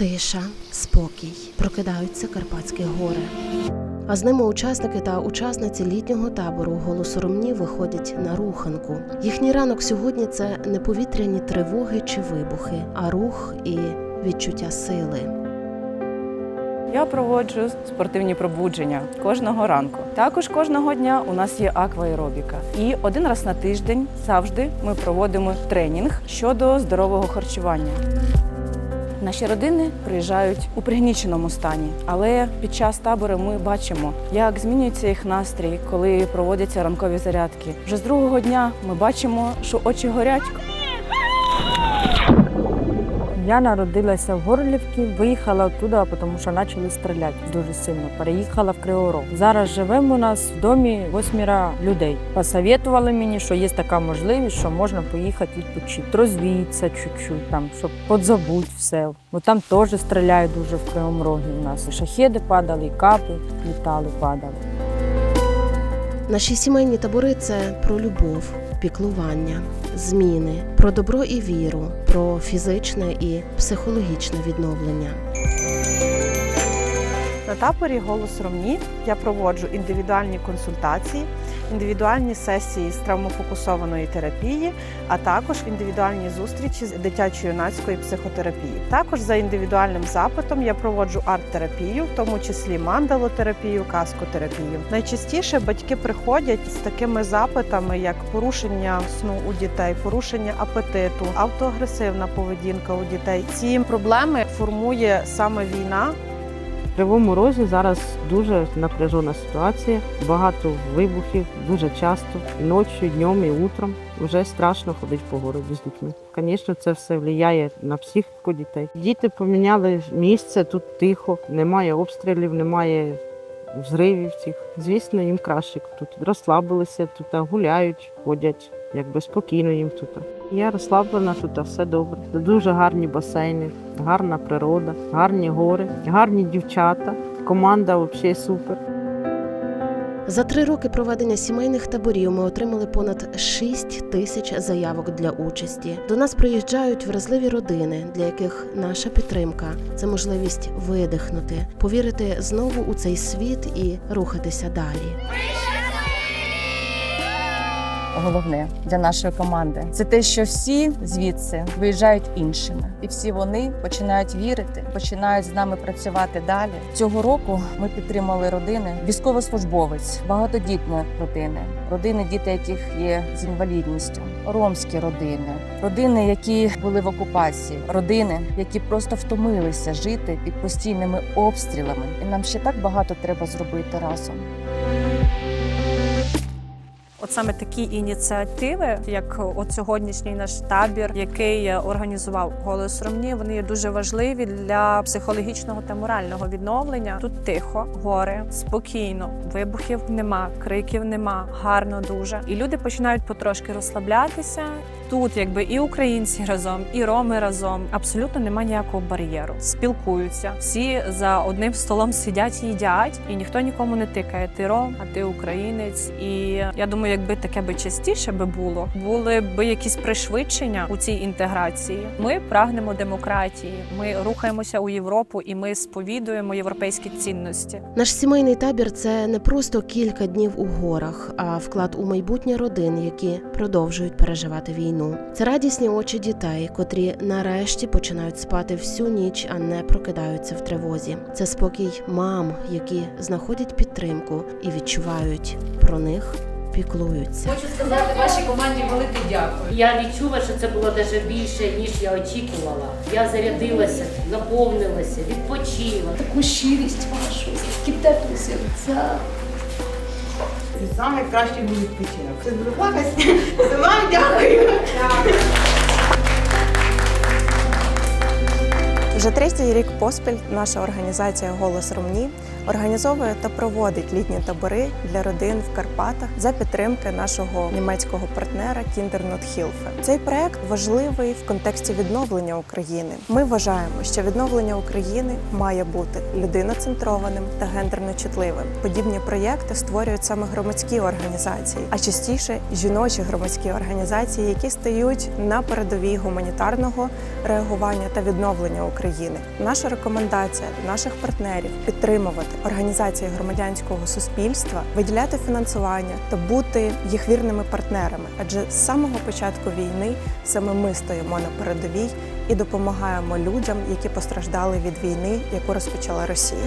Тиша, спокій, прокидаються Карпатські гори. А з ними учасники та учасниці літнього табору голосоромні виходять на руханку. Їхній ранок сьогодні це не повітряні тривоги чи вибухи, а рух і відчуття сили. Я проводжу спортивні пробудження кожного ранку. Також кожного дня у нас є акваеробіка. І один раз на тиждень завжди ми проводимо тренінг щодо здорового харчування. Наші родини приїжджають у пригніченому стані, але під час табору ми бачимо, як змінюється їх настрій, коли проводяться ранкові зарядки. Вже з другого дня ми бачимо, що очі горять, Я народилася в Горлівці, виїхала оттуда, тому що почали стріляти дуже сильно. Переїхала в Кривий Рог. Зараз живемо у нас в домі восьміра людей. Посоветували мені, що є така можливість, що можна поїхати відпочити, розвіятися чуть-чуть, там, щоб подзабути все. Бо там теж стріляють дуже в Кривому Рогі. У нас і шахеди падали, і капи літали, падали. Наші сімейні табори це про любов, піклування, зміни, про добро і віру, про фізичне і психологічне відновлення. На таборі голос ромні я проводжу індивідуальні консультації, індивідуальні сесії з травмофокусованої терапії, а також індивідуальні зустрічі з дитячо-юнацької психотерапії. Також за індивідуальним запитом я проводжу арт-терапію, в тому числі мандалотерапію, каскотерапію. Найчастіше батьки приходять з такими запитами, як порушення сну у дітей, порушення апетиту, автоагресивна поведінка у дітей. Ці проблеми формує саме війна, В Кривому Розі зараз дуже напряжена ситуація, багато вибухів, дуже часто, і ночі, і днем, і утром. Вже страшно ходити по городу з дітьми. Звісно, це все впливає на психіку дітей. Діти поміняли місце, тут тихо, немає обстрілів, немає взривів цих. Звісно, їм краще тут. Розслабилися тут, гуляють, ходять, якби спокійно їм тут. Я розслаблена тут, все добре. Дуже гарні басейни, гарна природа, гарні гори, гарні дівчата. Команда взагалі супер. За три роки проведення сімейних таборів ми отримали понад 6 тисяч заявок для участі. До нас приїжджають вразливі родини, для яких наша підтримка це можливість видихнути, повірити знову у цей світ і рухатися далі. Головне для нашої команди. Це те, що всі звідси виїжджають іншими, і всі вони починають вірити, починають з нами працювати далі. Цього року ми підтримали родини. Військовослужбовець, багатодітні родини, родини, діти яких є з інвалідністю, ромські родини, родини, які були в окупації, родини, які просто втомилися жити під постійними обстрілами. І нам ще так багато треба зробити разом. От саме такі ініціативи, як от сьогоднішній наш табір, який організував голос Ромні, вони є дуже важливі для психологічного та морального відновлення. Тут тихо, горе, спокійно, вибухів нема, криків нема, гарно дуже. І люди починають потрошки розслаблятися. Тут, якби і українці разом, і роми разом абсолютно немає ніякого бар'єру. Спілкуються всі за одним столом сидять їдять, і ніхто нікому не тикає. Ти ром, а ти українець. І я думаю, якби таке би частіше би було, були б якісь пришвидшення у цій інтеграції. Ми прагнемо демократії. Ми рухаємося у Європу і ми сповідуємо європейські цінності. Наш сімейний табір це не просто кілька днів у горах, а вклад у майбутнє родин, які продовжують переживати війну. Це радісні очі дітей, котрі нарешті починають спати всю ніч, а не прокидаються в тривозі. Це спокій мам, які знаходять підтримку і відчувають про них. Піклуються. Хочу сказати вашій команді велике дякую. Я відчула, що це було навіть більше, ніж я очікувала. Я зарядилася, наповнилася, відпочила. таку щирість вашу, такі теплі серця. Це найкращий був відпочинок. Це буду плакати. Вам дякую. Вже третій рік поспіль наша організація Голос Ромні організовує та проводить літні табори для родин в Карпатах за підтримки нашого німецького партнера Nothilfe. Цей проект важливий в контексті відновлення України. Ми вважаємо, що відновлення України має бути людиноцентрованим та гендерно чутливим. Подібні проєкти створюють саме громадські організації, а частіше жіночі громадські організації, які стають на передовій гуманітарного реагування та відновлення України. Наша рекомендація наших партнерів підтримувати організації громадянського суспільства, виділяти фінансування та бути їх вірними партнерами. Адже з самого початку війни саме ми стоїмо на передовій і допомагаємо людям, які постраждали від війни, яку розпочала Росія.